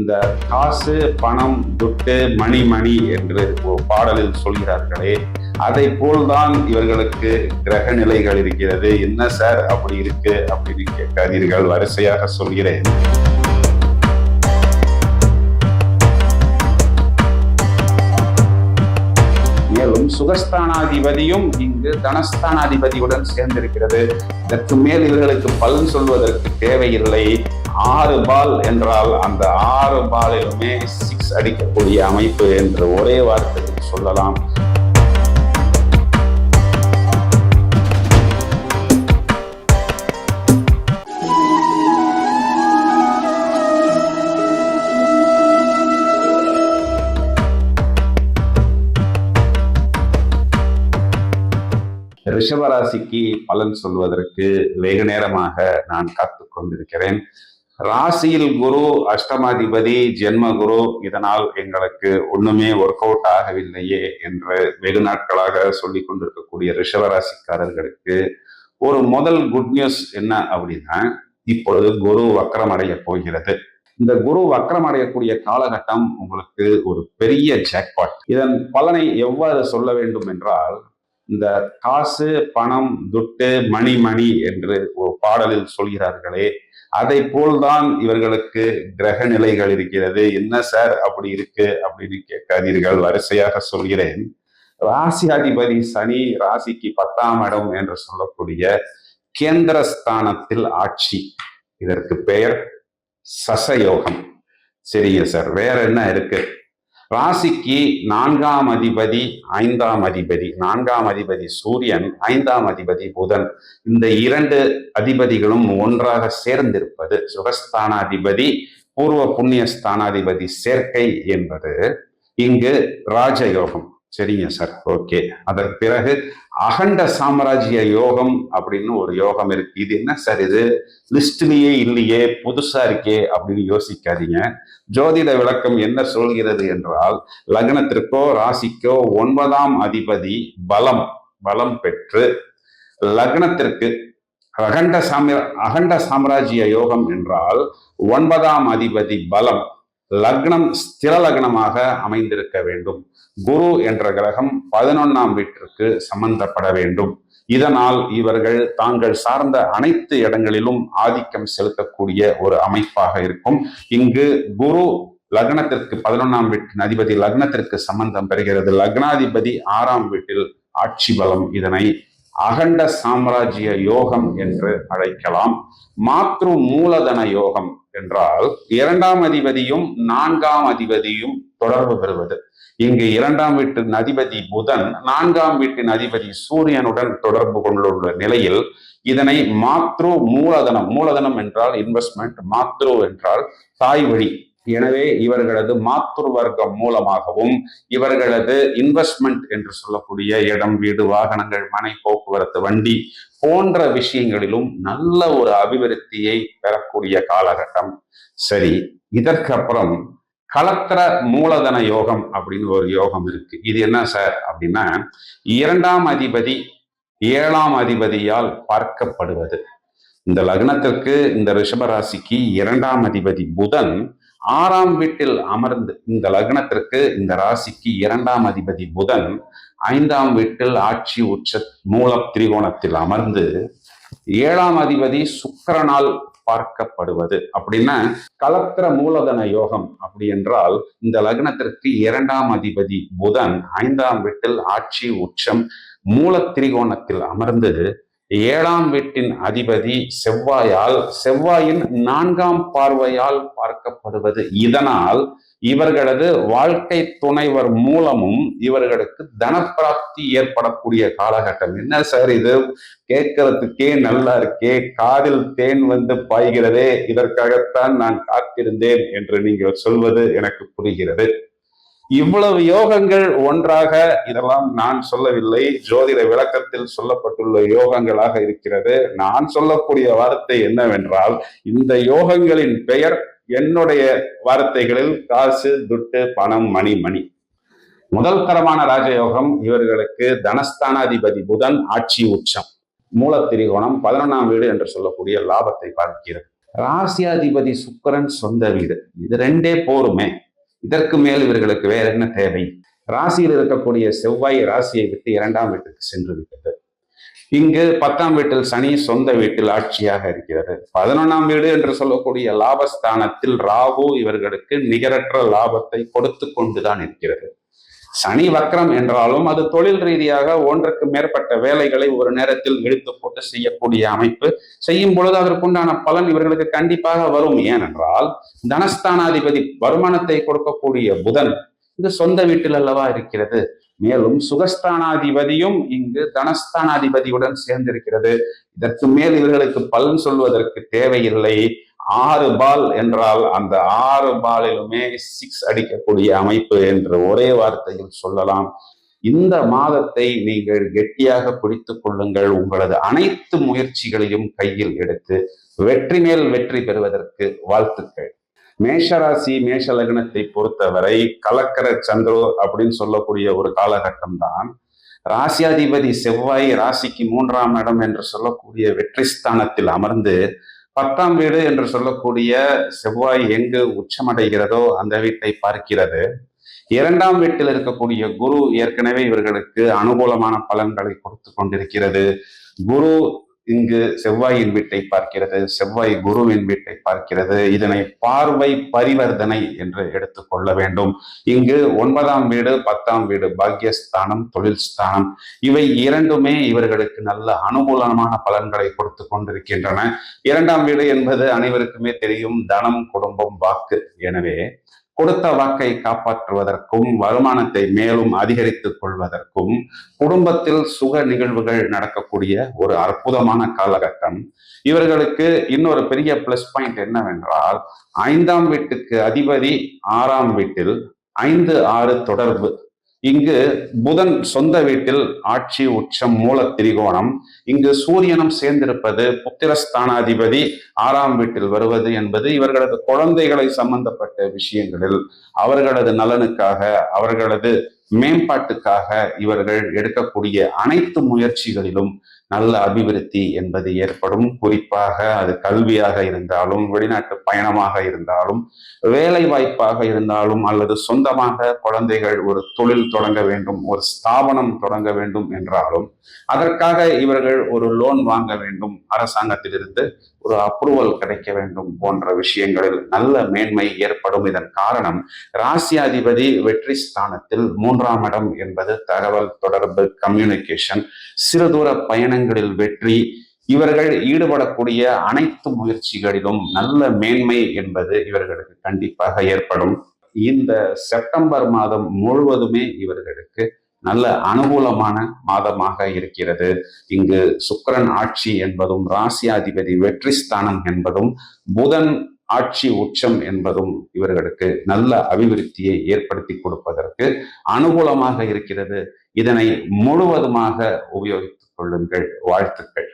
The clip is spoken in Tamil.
இந்த காசு பணம் துட்டு மணி மணி என்று ஒரு பாடலில் சொல்கிறார்களே அதை போல்தான் இவர்களுக்கு கிரக நிலைகள் இருக்கிறது. என்ன சார் அப்படி இருக்கு அப்படின்னு கேட்காதீர்கள். வரிசையாக சொல்கிறேன். மேலும் சுகஸ்தானாதிபதியும் இங்கு தனஸ்தானாதிபதியுடன் சேர்ந்திருக்கிறது. இதற்கு மேல் இவர்களுக்கு பலன் சொல்வதற்கு தேவையில்லை. ஆறு பால் என்றால் அந்த ஆறு பாலிலுமே சிக்ஸ் அடிக்கக்கூடிய அமைப்பு என்று ஒரே வார்த்தையில் சொல்லலாம். ரிஷபராசிக்கு பலன் சொல்வதற்கு வெகு நேரமாக நான் காத்து கொண்டிருக்கிறேன் ராசியில் குரு அஷ்டமாதிபதி ஜென்ம குரு இதனால் எங்களுக்கு ஒண்ணுமே ஒர்க் அவுட் ஆகவில்லையே என்று வெகு நாட்களாக சொல்லி கொண்டிருக்கக்கூடிய ரிஷவராசிக்காரர்களுக்கு ஒரு முதல் குட் நியூஸ் என்ன அப்படின்னா இப்பொழுது குரு வக்கரம் அடைய போகிறது. இந்த குரு வக்கரம் அடையக்கூடிய காலகட்டம் உங்களுக்கு ஒரு பெரிய ஜாக்பாட் இதன் பலனை எவ்வாறு சொல்ல வேண்டும் என்றால் இந்த காசு பணம் துட்டு மணி மணி என்று ஒரு பாடலில் சொல்கிறார்களே அதை போல்தான் இவர்களுக்கு கிரக நிலைகள் இருக்கிறது. என்ன சார் அப்படி இருக்கு அப்படின்னு கேட்காதீர்கள். வரிசையாக சொல்கிறேன். ராசியாதிபதி சனி ராசிக்கு பத்தாம் இடம் என்று சொல்லக்கூடிய கேந்திரஸ்தானத்தில் ஆட்சி. இதற்கு பெயர் சசயோகம். சரிங்க சார். வேற என்ன இருக்கு? ராசிக்கு நான்காம் அதிபதி ஐந்தாம் அதிபதி நான்காம் அதிபதி சூரியன் ஐந்தாம் அதிபதி புதன். இந்த இரண்டு அதிபதிகளும் ஒன்றாக சேர்ந்திருப்பது சுகஸ்தானாதிபதி பூர்வ புண்ணிய ஸ்தானாதிபதி சேர்க்கை என்பது இங்கு ராஜயோகம். சரிங்க சார் ஓகே. அதற்கு பிறகு அகண்ட சாம்ராஜ்ய யோகம் அப்படின்னு ஒரு யோகம் இருக்கு. இது என்ன சார் இது? லிஸ்ட்லயே இல்லையே புதுசா இருக்கே அப்படின்னு யோசிக்காதீங்க. ஜோதிட விளக்கம் என்ன சொல்கிறது என்றால் லக்னத்திற்கோ ராசிக்கோ ஒன்பதாம் அதிபதி பலம் பலம் பெற்று லக்னத்திற்கு அகண்ட சாமிர அகண்ட சாம்ராஜ்ய யோகம் என்றால் ஒன்பதாம் அதிபதி பலம். லக்னம் ஸ்திர லக்னமாக அமைந்திருக்க வேண்டும். குரு என்ற கிரகம் பதினொன்னாம் வீட்டிற்கு சம்பந்தப்பட வேண்டும். இதனால் இவர்கள் தாங்கள் சார்ந்த அனைத்து இடங்களிலும் ஆதிக்கம் செலுத்தக்கூடிய ஒரு அமைப்பாக இருக்கும். இங்கு குரு லக்னத்திற்கு பதினொன்னாம் வீட்டின் அதிபதி லக்னத்திற்கு சம்பந்தம் பெறுகிறது. லக்னாதிபதி ஆறாம் வீட்டில் ஆட்சி பலம் இதனை அகண்ட சாம்ராஜ்ய யோகம் என்று அழைக்கலாம். மாத்ரு மூலதன யோகம் என்றால் இரண்டாம் அதிபதியும் நான்காம் அதிபதியும் தொடர்பு பெறுவது. இங்கு இரண்டாம் வீட்டின் அதிபதி புதன் நான்காம் வீட்டின் அதிபதி சூரியனுடன் தொடர்பு கொண்டுள்ள நிலையில் இதனை மாத்ரு மூலதனம். மூலதனம் என்றால் இன்வெஸ்ட்மெண்ட் மாத்ரு என்றால் தாய் வழி. எனவே இவர்களது மாத்துரு வர்க்கம் மூலமாகவும் இவர்களது இன்வெஸ்ட்மெண்ட் என்று சொல்லக்கூடிய இடம் வீடு வாகனங்கள் மனை போக்குவரத்து வண்டி போன்ற விஷயங்களிலும் நல்ல ஒரு அபிவிருத்தியை பெறக்கூடிய காலகட்டம். சரி இதற்கு அப்புறம் கலத்திர மூலதன யோகம் அப்படின்னு ஒரு யோகம் இருக்கு. இது என்ன சார் அப்படின்னா இரண்டாம் அதிபதி ஏழாம் அதிபதியால் பார்க்கப்படுவது. இந்த லக்னத்திற்கு இந்த ரிஷபராசிக்கு இரண்டாம் அதிபதி புதன் ஆறாம் வீட்டில் அமர்ந்து இந்த லக்னத்திற்கு இந்த ராசிக்கு இரண்டாம் அதிபதி புதன் ஐந்தாம் வீட்டில் ஆட்சி உச்ச மூல திரிகோணத்தில் அமர்ந்து ஏழாம் அதிபதி சுக்கரனால் பார்க்கப்படுவது. அப்படின்னா கலத்திர மூலதன யோகம் அப்படி என்றால் இந்த லக்னத்திற்கு இரண்டாம் அதிபதி புதன் ஐந்தாம் வீட்டில் ஆட்சி உச்சம் மூல திரிகோணத்தில் அமர்ந்து ஏழாம் வீட்டின் அதிபதி செவ்வாயால் செவ்வாயின் நான்காம் பார்வையால் பார்க்கப்படுவது. இதனால் இவர்களது வாழ்க்கை துணைவர் மூலமும் இவர்களுக்கு தனப்பிராப்தி ஏற்படக்கூடிய காலகட்டம். என்ன சார் இது? கேட்கறதுக்கே நல்லா இருக்கே. காதில் தேன் வந்து பாய்கிறதே. இதற்காகத்தான் நான் காத்திருந்தேன் என்று நீங்கள் சொல்வது எனக்கு புரிகிறது. இவ்வளவு யோகங்கள் ஒன்றாக இதெல்லாம் நான் சொல்லவில்லை. ஜோதிட விளக்கத்தில் சொல்லப்பட்டுள்ள யோகங்களாக இருக்கிறது. நான் சொல்லக்கூடிய வார்த்தை என்னவென்றால் இந்த யோகங்களின் பெயர் என்னுடைய வார்த்தைகளில் காசு துட்டு பணம் மணி மணி. முதல் தரமான ராஜயோகம் இவர்களுக்கு தனஸ்தானாதிபதி புதன் ஆட்சி உச்சம். மூலத்திரிகோணம் பதினொன்றாம் வீடு என்று சொல்லக்கூடிய லாபத்தை பார்க்கிறது. ராசியாதிபதி சுக்கரன் சொந்த வீடு. இது ரெண்டே போருமே. இதற்கு மேல் இவர்களுக்கு வேற என்ன தேவை? ராசியில் இருக்கக்கூடிய செவ்வாய் ராசியை விட்டு இரண்டாம் வீட்டுக்கு சென்று விட்டது. இங்கு பத்தாம் வீட்டில் சனி சொந்த வீட்டில் ஆட்சியாக இருக்கிறது. பதினொன்றாம் வீடு என்று சொல்லக்கூடிய லாபஸ்தானத்தில் ராகு இவர்களுக்கு நிகரற்ற லாபத்தை கொடுத்து கொண்டுதான் இருக்கிறது. சனி வக்ரம் என்றாலும் அது தொழில் ரீதியாக ஒன்றுக்கு மேற்பட்ட வேலைகளை ஒரு நேரத்தில் இழுத்து போட்டு செய்யக்கூடிய அமைப்பு. செய்யும் பொழுது அதற்குண்டான பலன் இவர்களுக்கு கண்டிப்பாக வரும். ஏனென்றால் தனஸ்தானாதிபதி வருமானத்தை கொடுக்கக்கூடிய புதன் இது சொந்த வீட்டில் அல்லவா இருக்கிறது. மேலும் சுகஸ்தானாதிபதியும் இங்கு தனஸ்தானாதிபதியுடன் சேர்ந்திருக்கிறது. இதற்கு மேல் இவர்களுக்கு பலன் சொல்வதற்கு தேவையில்லை. ஆறு பால் என்றால் அந்த ஆறு பாலிலுமே சிக்ஸ் அடிக்கக்கூடிய அமைப்பு என்று ஒரே வார்த்தையில் சொல்லலாம். இந்த மாதத்தை நீங்கள் கெட்டியாக பிடித்து கொள்ளுங்கள். உங்களது அனைத்து முயற்சிகளையும் கையில் எடுத்து வெற்றி மேல் வெற்றி பெறுவதற்கு வாழ்த்துக்கள். மேஷராசி மேஷ லக்னத்தை பொறுத்தவரை கலக்கர சந்திரோ அப்படின்னு சொல்லக்கூடிய ஒரு காலகட்டம் தான் ராசியாதிபதி செவ்வாய் ராசிக்கு மூன்றாம் இடம் என்று சொல்லக்கூடிய வெற்றி ஸ்தானத்தில் அமர்ந்து பத்தாம் வீடு என்று சொல்லக்கூடிய செவ்வாய் எங்கு உச்சமடைகிறதோ அந்த வீட்டை பார்க்கிறது. இரண்டாம் வீட்டில் இருக்கக்கூடிய குரு ஏற்கனவே இவர்களுக்கு அனுகூலமான பலன்களை கொடுத்து கொண்டிருக்கிறது. குரு இங்கு செவ்வாயின் வீட்டை பார்க்கிறது செவ்வாய் குருவின் வீட்டை பார்க்கிறது. இதனை பார்வை பரிவர்த்தனை என்று எடுத்துக்கொள்ள வேண்டும். இங்கு ஒன்பதாம் வீடு பத்தாம் வீடு பாக்கியஸ்தானம் தொழில் ஸ்தானம் இவை இரண்டுமே இவர்களுக்கு நல்ல அனுகூலமான பலன்களை கொடுத்து கொண்டிருக்கின்றன. இரண்டாம் வீடு என்பது அனைவருக்குமே தெரியும் தனம் குடும்பம் வாக்கு. எனவே கொடுத்த வாக்கை காப்பாற்றுவதற்கும் வருமானத்தை மேலும் அதிகரித்துக் கொள்வதற்கும் குடும்பத்தில் சுக நிகழ்வுகள் நடக்கக்கூடிய ஒரு அற்புதமான காலகட்டம். இவர்களுக்கு இன்னொரு பெரிய பிளஸ் பாயிண்ட் என்னவென்றால் ஐந்தாம் வீட்டுக்கு அதிபதி ஆறாம் வீட்டில் ஐந்து ஆறு தொடர்பு இங்கு புதன் சொந்த வீட்டில் ஆட்சி உச்சம் மூல திரிகோணம். இங்கு சூரியனும் சேர்ந்திருப்பது புத்திரஸ்தானாதிபதி ஆறாம் வீட்டில் வருவது என்பது இவர்களது குழந்தைகளை சம்பந்தப்பட்ட விஷயங்களில் அவர்களது நலனுக்காக அவர்களது மேம்பாட்டுக்காக இவர்கள் எடுக்கக்கூடிய அனைத்து முயற்சிகளிலும் நல்ல அபிவிருத்தி என்பது ஏற்படும். குறிப்பாக அது கல்வியாக இருந்தாலும் வெளிநாட்டு பயணமாக இருந்தாலும் வேலை வாய்ப்பாக இருந்தாலும் அல்லது சொந்தமாக குழந்தைகள் ஒரு தொழில் தொடங்க வேண்டும் ஒரு ஸ்தாபனம் தொடங்க வேண்டும் என்றாலும் அதற்காக இவர்கள் ஒரு லோன் வாங்க வேண்டும் அரசாங்கத்திலிருந்து ஒரு அப்ரூவல் கிடைக்க வேண்டும் போன்ற விஷயங்களில் நல்ல மேன்மை ஏற்படும். இதன் காரணம் ராசியாதிபதி வெற்றி ஸ்தானத்தில் மூன்றாம் இடம் என்பது தகவல் தொடர்பு கம்யூனிகேஷன் சிறுதூர பயணங்களில் வெற்றி இவர்கள் ஈடுபடக்கூடிய அனைத்து முயற்சிகளிலும் நல்ல மேன்மை என்பது இவர்களுக்கு கண்டிப்பாக ஏற்படும். இந்த செப்டம்பர் மாதம் முழுவதுமே இவர்களுக்கு நல்ல அனுகூலமான மாதமாக இருக்கிறது. இங்கு சுக்கரன் ஆட்சி என்பதும் ராசியாதிபதி வெற்றி ஸ்தானம் என்பதும் புதன் ஆட்சி உச்சம் என்பதும் இவர்களுக்கு நல்ல அபிவிருத்தியை ஏற்படுத்தி கொடுப்பதற்கு அனுகூலமாக இருக்கிறது. இதனை முழுவதுமாக உபயோகித்துக் கொள்ளுங்கள். வாழ்த்துக்கள்.